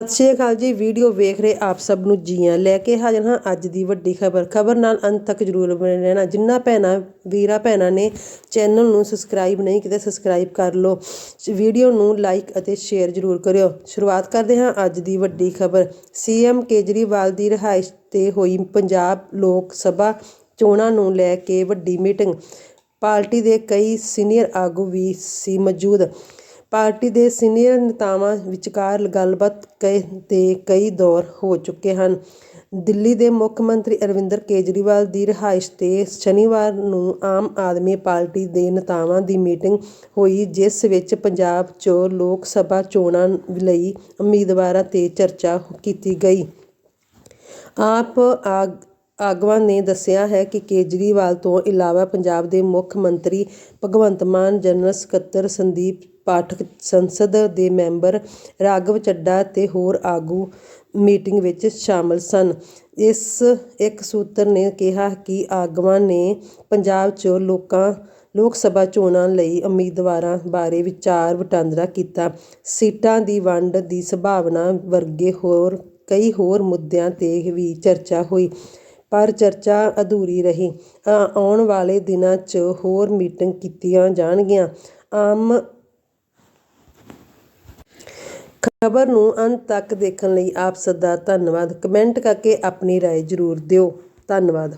ਸਤਿ ਸ਼੍ਰੀ ਅਕਾਲ ਜੀ, ਵੀਡੀਓ ਵੇਖ ਰਹੇ ਆਪ ਸਭ ਨੂੰ ਜੀਆਂ ਲੈ ਕੇ ਹਾਜ਼ਰ ਹਾਂ ਅੱਜ ਦੀ ਵੱਡੀ ਖਬਰ। ਖਬਰ ਨਾਲ ਅੰਤ ਤੱਕ ਜਰੂਰ ਬਣੇ ਰਹਿਣਾ। ਜਿੰਨਾ ਭੈਣਾਂ, ਵੀਰਾਂ ਭੈਣਾਂ ਨੇ ਚੈਨਲ ਨੂੰ ਸਬਸਕ੍ਰਾਈਬ ਨਹੀਂ ਕੀਤਾ ਸਬਸਕ੍ਰਾਈਬ ਕਰ ਲਓ। ਵੀਡੀਓ ਨੂੰ ਲਾਈਕ ਅਤੇ ਸ਼ੇਅਰ ਜਰੂਰ ਕਰਿਓ। ਸ਼ੁਰੂਆਤ ਕਰਦੇ ਹਾਂ ਅੱਜ ਦੀ ਵੱਡੀ ਖਬਰ। ਸੀਐਮ ਕੇਜਰੀਵਾਲ ਦੀ ਰਿਹਾਇਸ਼ ਤੇ ਹੋਈ ਪੰਜਾਬ ਲੋਕ ਸਭਾ ਚੋਣਾਂ ਨੂੰ ਲੈ ਕੇ ਵੱਡੀ ਮੀਟਿੰਗ। ਪਾਰਟੀ ਦੇ ਕਈ ਸੀਨੀਅਰ ਆਗੂ ਵੀ ਸੀ ਮੌਜੂਦ। ਪਾਰਟੀ ਦੇ ਸੀਨੀਅਰ ਨੇਤਾਵਾਂ ਵਿਚਕਾਰ ਗੱਲਬਾਤ ਕਈ ਦੇ ਕਈ ਦੌਰ ਹੋ ਚੁੱਕੇ ਹਨ। ਦਿੱਲੀ ਦੇ ਮੁੱਖ ਮੰਤਰੀ ਅਰਵਿੰਦਰ ਕੇਜਰੀਵਾਲ ਦੀ ਰਿਹਾਇਸ਼ ਤੇ ਸ਼ਨੀਵਾਰ ਨੂੰ ਆਮ ਆਦਮੀ ਪਾਰਟੀ ਦੇ ਨੇਤਾਵਾਂ ਦੀ ਮੀਟਿੰਗ ਹੋਈ, ਜਿਸ ਵਿੱਚ ਪੰਜਾਬ 'ਚ ਲੋਕ ਸਭਾ ਚੋਣਾਂ ਲਈ ਉਮੀਦਵਾਰਾਂ ਤੇ ਚਰਚਾ ਕੀਤੀ ਗਈ। ਆਪ ਆਗ, ਆਗੂਆਂ ਨੇ ਦੱਸਿਆ ਹੈ ਕਿ ਕੇਜਰੀਵਾਲ ਤੋਂ ਇਲਾਵਾ ਪੰਜਾਬ ਦੇ ਮੁੱਖ ਮੰਤਰੀ ਭਗਵੰਤ ਮਾਨ, ਜਨਰਲ ਸਕੱਤਰ ਸੰਦੀਪ ਪਾਠਕ ਸੰਸਦ ਦੇ ਮੈਂਬਰ ਰਾਘਵ ਚੱਢਾ ਅਤੇ ਹੋਰ ਆਗੂ ਮੀਟਿੰਗ ਵਿੱਚ ਸ਼ਾਮਲ ਸਨ। ਇਸ ਇੱਕ ਸੂਤਰ ਨੇ ਕਿਹਾ ਕਿ ਆਗੂਆਂ ਨੇ ਪੰਜਾਬ 'ਚ ਲੋਕਾਂ, ਲੋਕ ਸਭਾ ਚੋਣਾਂ ਲਈ ਉਮੀਦਵਾਰਾਂ ਬਾਰੇ ਵਿਚਾਰ ਵਟਾਂਦਰਾ ਕੀਤਾ। ਸੀਟਾਂ ਦੀ ਵੰਡ ਦੀ ਸੰਭਾਵਨਾ ਵਰਗੇ ਹੋਰ, ਕਈ ਹੋਰ ਮੁੱਦਿਆਂ ਤੇ ਵੀ ਚਰਚਾ ਹੋਈ, ਪਰ ਚਰਚਾ ਅਧੂਰੀ ਰਹੀ। ਆਉਣ ਵਾਲੇ ਦਿਨਾਂ 'ਚ ਹੋਰ ਮੀਟਿੰਗ ਕੀਤੀਆਂ ਜਾਣਗੀਆਂ। ਆਮ ਖਬਰ ਨੂੰ ਅੰਤ ਤੱਕ ਦੇਖਣ ਲਈ ਆਪ ਸਭ ਧੰਨਵਾਦ। ਕਮੈਂਟ ਕਰਕੇ ਆਪਣੀ ਰਾਏ ਜ਼ਰੂਰ ਦਿਓ। ਧੰਨਵਾਦ।